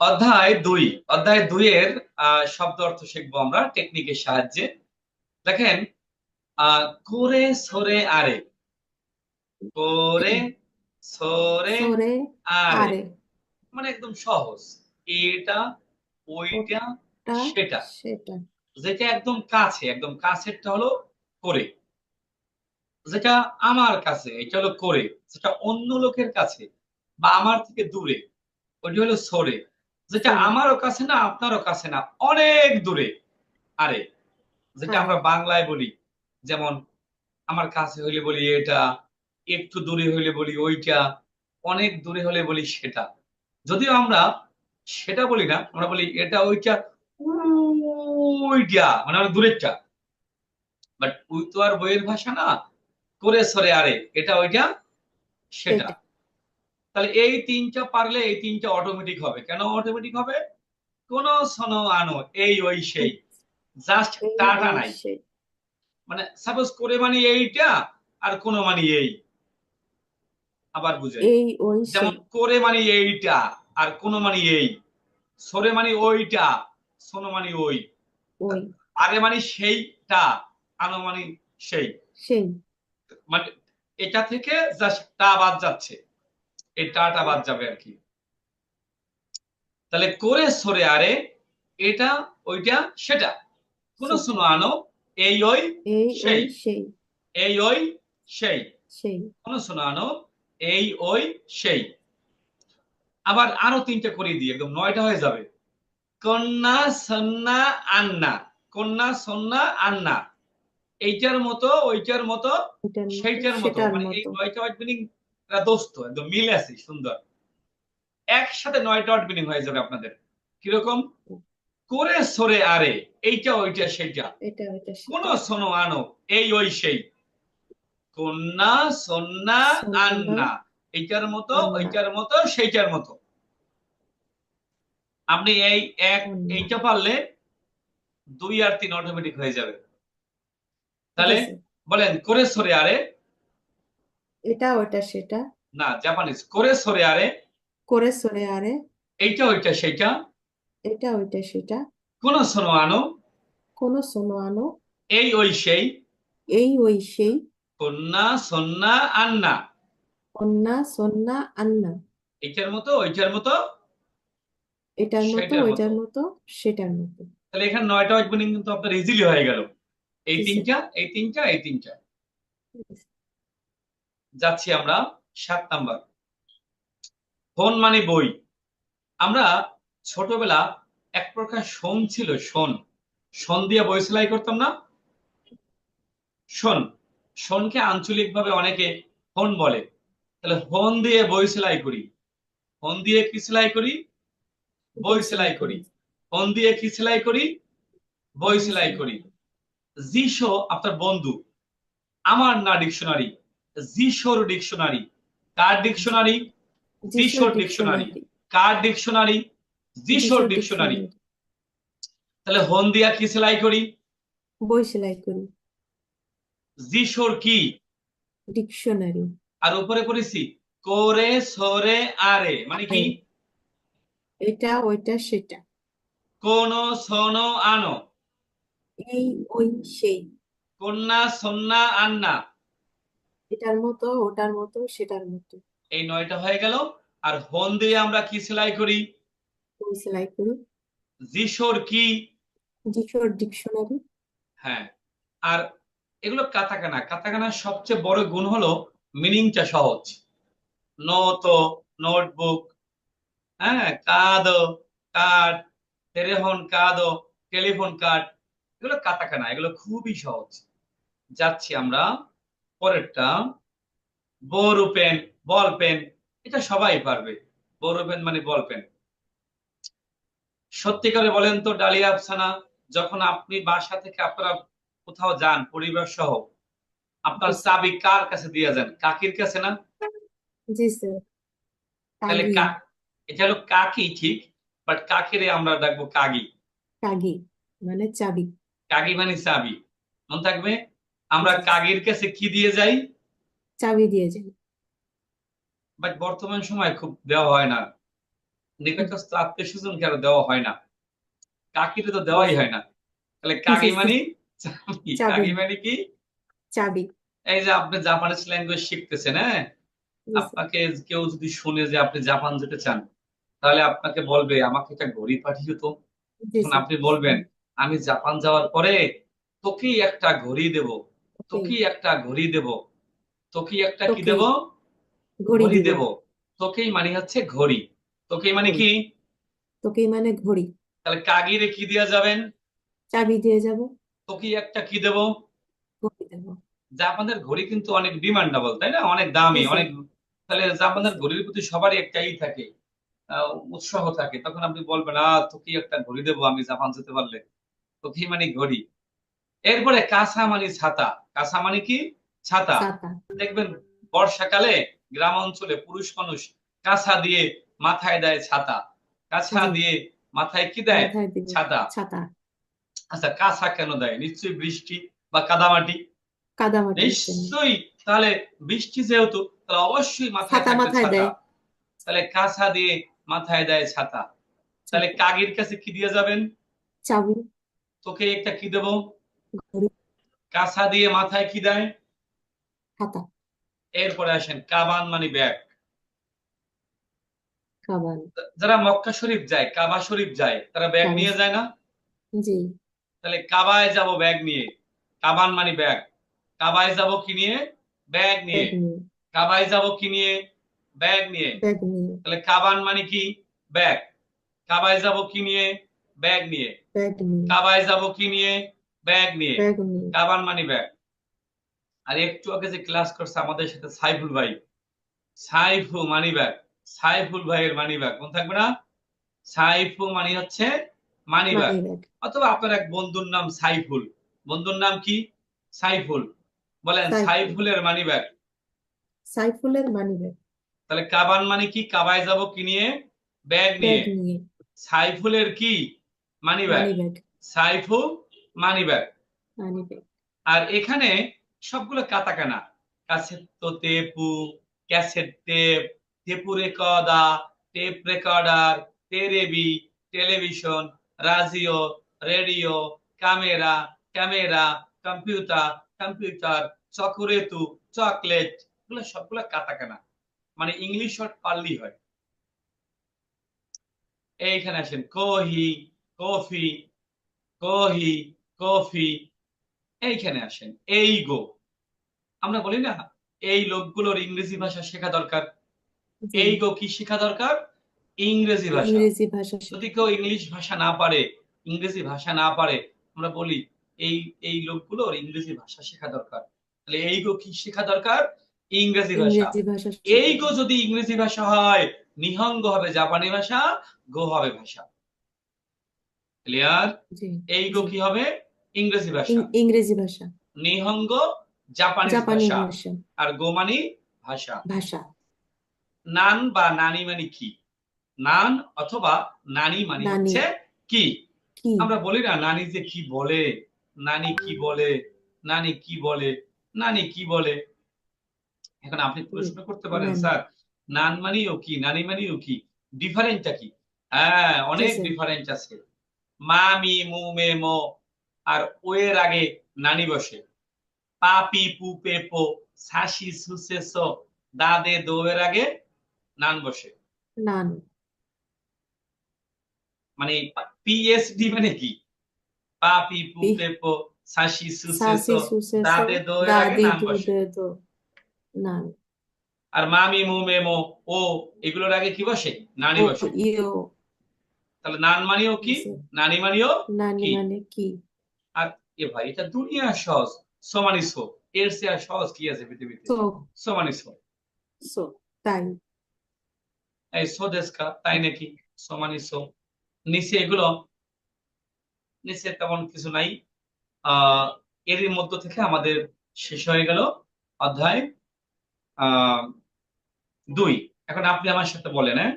অধ্যায় দুই। অধ্যায় দুইয়ের আহ, শব্দ অর্থ শিখব আমরা টেকনিকের সাহায্যে। দেখেন আহ, করে সরে আরে। করে সরে আরে। মানে একদম সহজ। এটা ওইটা সেটা। যেটা একদম কাছে একদম কাছেরটা হলো করে। যেটা আমার কাছে এটা হলো করে। যেটা অন্য লোকের কাছে বা আমার থেকে দূরে ওইটা হলো সরে। যেটা আমারও কাছে না আপনারও কাছে না অনেক দূরে। আরে যেটা হ্যাঁ। আমরা বাংলায় বলি যেমন আমার কাছে হইলে বলি এটা একটু দূরে হইলে বলি ওইটা অনেক দূরে হলে বলি সেটা। যদিও আমরা সেটা বলি না আমরা বলি এটা ওইটা ওইটা মানে অনেক দূরেরটা। বাট ওই তো আর বইয়ের ভাষা না করে সরে আরে এটা ওইটা সেটা। তাহলে এই তিনটা পারলে এই তিনটা অটোমেটিক হবে। কেন অটোমেটিক হবে? কোন সনো আনো এই ওই সেই। জাস্ট টাটা নাই। মানে সাপোজ করে মানে এইটা আর কোন মানে এই। আবার ওই যেমন করে মানে এইটা আর কোন মানে এই। সরে মানে ওইটা সোনো মানে ওই। আরে মানে সেইটা আনো মানে সেই। সেই। মানে এটা থেকে জাস্ট টা বাদ যাচ্ছে। এই টাটা বাদ যাবে আর কি। তাহলে করে সরে আরে এটা ওইটা সেটা। কোন শুনো আনো এই ওই সেই। এই ওই সেই। কোন শুনো আনো এই ওই সেই। আবার আরও তিনটা করে দিই একদম নয়টা হয়ে যাবে। কন্যা সন্না আন্না। কন্যা সন্না আন্না। এইটার মতো ওইটার মতো সেইটার মতো মানে এই নয়টা ওয়ার্ড মিনিং দোস্ত একদম মিল আছে সুন্দর। একসাথে নয়টা ওয়ার্ড মিনিং হয়ে যাবে আপনাদের। কীরকম? করে সরে আরে এইটা ওইটা সেইটা। কোন সেটা। শোনো আনো এই ওই সেই। কন্যা সন্না, আন্না। এইটার মতো ওইটার মতো সেইটার মতো। আপনি এই এক এইটা পারলে দুই আর তিন অটোমেটিক হয়ে যাবে। তাহলে বলেন করে সরে আরে এটা ওইটা সেটা। না জাপানিজ করে সরে আরে। করে সরে আরে। এইটা ওইটা সেটা। এটা ওইটা সেটা। কোন শোনো আনো। কোন সোনো আনো। এই ওই সেই। এই ওই সেই। কন্যা সন্না আন্না। কন্যা সন্না আন্না। এইটার মতো ওইটার মতো? এটার মতো সেটার ওইটার মতো সেটার মতো। তাহলে এখানে নয়টা ওয়ার্ড কিন্তু আপনার ইজিলি হয়ে গেল। এই তিনটা এই তিনটা এই তিনটা। যাচ্ছি আমরা সাত নাম্বার। ফোন মানে বই। আমরা ছোটবেলা এক প্রকার শোন ছিল, শোন। শোন দিয়ে বই সেলাই করতাম না। শোন। শোনকে আঞ্চলিক ভাবে অনেকে ফোন বলে। তাহলে ফোন দিয়ে বই সেলাই করি। ফোন দিয়ে কি সেলাই করি? বই সেলাই করি। ফোন দিয়ে কি সেলাই করি? বই সেলাই করি। জিশো আপনার বন্ধু। আমার না ডিকশনারি। জিশোর ডিকশনারি কার ডিকশনারি জিশোর ডিকশনারি কার ডিকশনারি জিশোর ডিকশনারি তাহলে হন দিয়া কি সেলাই করি? বই সেলাই করি। জিশোর কি? ডিকশনারি আর উপরে করেছি করে সরে আরে মানে কি? এটা ওইটা সেটা। কোন সোনো আনো। এই ওই সেই। কন্যা সন্না আন্না। এটার মতো ওটার মতো সেটার মতো। এই নয়টা হয়ে গেল। আর হন দিয়ে আমরা কি সেলাই করি? বই সেলাই করি। জিশোর কি? জিশোর ডিকশনারি। হ্যাঁ। আর এগুলো কাতাকানা। কাতাকানার সবচেয়ে বড় গুণ হলো মিনিংটা সহজ। নোতো নোটবুক হ্যাঁ কাদ কার্ড টেলিফোন কাদো টেলিফোন কার্ড। এগুলো কাতাকানা এগুলো খুবই সহজ। যাচ্ছি আমরা পরেরটা পেন বল পেন এটা সবাই পারবে। পেন মানে বল পেন সত্যি করে বলেন তো ডালিয়া আফসানা যখন আপনি বাসা থেকে আপনারা কোথাও যান পরিবার সহ আপনার চাবি কার কাছে দিয়ে যান? কাকির কাছে না? জি স্যার তাহলে এটা হলো কাকি ঠিক? বাট কাকিরে আমরা ডাকবো কাগি। কাগি মানে চাবি। কাগি মানে চাবি। মনে থাকবে? আমরা কাগির কাছে কি দিয়ে যাই? চাবি দিয়ে যাই। বাট বর্তমান সময় খুব দেওয়া হয় না। নিকটস্থ আত্মীয় স্বজনকে আরও দেওয়া হয় না? কাকিরে তো দেওয়াই হয় না। তাহলে কাকি। মানে? চাবি। কাকি মানে কি? চাবি। এই যে আপনি জাপানিজ ল্যাঙ্গুয়েজ শিখতেছেন হ্যাঁ? আপনাকে কেউ যদি শুনে যে আপনি জাপান যেতে চান তাহলে আপনাকে বলবে আমাকে একটা ঘড়ি পাঠিয়ে তো। আপনি বলবেন আমি জাপান যাওয়ার পরে তোকেই একটা ঘড়ি দেব। তোকেই একটা ঘড়ি দেব? তোকেই একটা কি দেব? ঘড়ি দেব। তোকেই মানে হচ্ছে ঘড়ি। তোকেই মানে কি? তোকেই মানে ঘড়ি। তাহলে কাগিরে কি দেওয়া যাবেন? চাবি দিয়ে যাব। তোকেই একটা কি দেব? ঘড়ি দেব। জাপানের ঘড়ি কিন্তু অনেক ডিমান্ডেবল তাই না? অনেক দামি অনেক তাহলে জাপানের ঘড়ির প্রতি সবারই একটাই থাকে আহ, উৎসাহ থাকে। তখন আপনি বলবেন আহ তোকেই একটা ঘড়ি দেবো আমি জাপান যেতে পারলে। তোকেই মানে ঘড়ি। এরপরে কাঁসা মানে ছাতা। কাঁসা মানে কি? ছাতা। দেখবেন বর্ষাকালে গ্রাম অঞ্চলে পুরুষ মানুষ কাঁসা দিয়ে মাথায় দেয় ছাতা। কাঁসা দিয়ে মাথায় কি দেয়? ছাতা। আচ্ছা কাঁসা কেন দেয়? নিশ্চয়ই বৃষ্টি বা কাদামাটি। নিশ্চয়ই। তাহলে বৃষ্টি যেহেতু তাহলে অবশ্যই মাথায় ছাতা দেয়। তাহলে কাঁসা দিয়ে মাথায় দেয় ছাতা। তাহলে কাগির কাছে কি দিয়ে যাবেন? চাবি। তোকে একটা কি দেবো? কাঁসা দিয়ে মাথায় কি দেয়? এরপরে আসেন কাবান মানে ব্যাগ। কাবান। যারা মক্কা শরীফ যায় কাবা শরীফ যায় তারা ব্যাগ নিয়ে যায় না? জি। তাহলে কাবায় যাব ব্যাগ নিয়ে। কাবান মানে ব্যাগ। কাবায় যাব কি নিয়ে? ব্যাগ নিয়ে। কাবায় যাব কি নিয়ে? ব্যাগ নিয়ে। তাহলে কাবান মানে কি? ব্যাগ। কাবায় যাব কি ব্যাগ নিয়ে। ব্যাগ নিয়ে। কাবায় যাব কি নিয়ে? ব্যাগ নিয়ে কাবান মানি ব্যাগ আর একটু আগে যে ক্লাস করছে আমাদের সাথে সাইফুল ভাই সাইফু মানি ব্যাগ সাইফুল ভাইয়ের মানি ব্যাগ মনে থাকবে না? সাইফু মানি হচ্ছে মানি ব্যাগ অথবা আপনার এক বন্ধুর নাম সাইফুল। বন্ধুর নাম কি? সাইফুল। বলেন সাইফুল। সাইফুলের মানি ব্যাগ সাইফুলের মানি ব্যাগ তাহলে কাবান মানে কি? কাবায় যাব কি নিয়ে? ব্যাগ নিয়ে। সাইফুলের কি? Money bag সাইফু money bag. আর এখানে সবগুলো কাতাকানা। কাসেত্তো তেপু ক্যাসেট টেপ টেপু রেকর্ডা টেপ রেকর্ডার টেরেবি television রাজিও radio camera camera computer computer চকোরেতু chocolate এগুলো সবগুলো কাতাকানা। মানে ইংলিশ ওয়ার্ড পারলেই হয়। এইখানে আসেন কোহি কফি কহি কফি এইখানে আসেন এই গো। আমরা বলি না এই লোকগুলোর ইংরেজি ভাষা শেখা দরকার। এই গো কি শেখা দরকার? ইংরেজি ভাষা। ইংরেজি ভাষা যদি কেউ ইংলিশ ভাষা না পারে ইংরেজি ভাষা না পারে আমরা বলি এই এই লোকগুলোর ইংরেজি ভাষা শেখা দরকার। তাহলে এই গো কি শেখা দরকার? ইংরেজি ভাষা। এই গো যদি ইংরেজি ভাষা হয় নিহঙ্গ হবে জাপানি ভাষা গো হবে ভাষা। ক্লিয়ার? এই গো কি হবে? ইংরেজি ভাষা। ইংরেজি ভাষা। নিহঙ্গ জাপানি ভাষা। ভাষা। আর গোমানি ভাষা। ভাষা। নান বা নানি মানে কি? নান অথবা নানি মানে হচ্ছে কি? আমরা বলি না নানি যে কি বলে নানি কি বলে নানি কি বলে নানি কি বলে। এখন আপনি প্রশ্ন করতে পারেন স্যার নান মানিও কি নানি মানিও কি? ডিফারেন্টটা কি? হ্যাঁ অনেক স্যার। ডিফারেন্ট আছে। মামি মু মে মো আর ও এর আগে নানি বসে। পাপি পু পে পো সাসি সুসে সো দাদে দো এর আগে নান বসে। নান। মানে পিএসডি মানে কি? পাপি পু পি- পে পো সাসি সো দাদে দো এর আগে নান বসে। নান। আর মামি মু মে মো ও এগুলোর আগে কি বসে? নানি বসে। তাহলে নান মানিও কি? নানি মানিও নানি মানে কি? আর এ ভাই এটা দুনিয়া সহজ। সমানি সো এর চেয়ে আর সহজ কি আছে পৃথিবীতে? তো সমানি সো সো তাই। এই সো দেশকা তাই নাকি? সমানি সো নিচে এগুলো নিচে তেমন কিছু নাই। আহ এরই মধ্য থেকে আমাদের শেষ হয়ে গেল অধ্যায় আহ দুই। এখন আপনি আমার সাথে বলেন হ্যাঁ?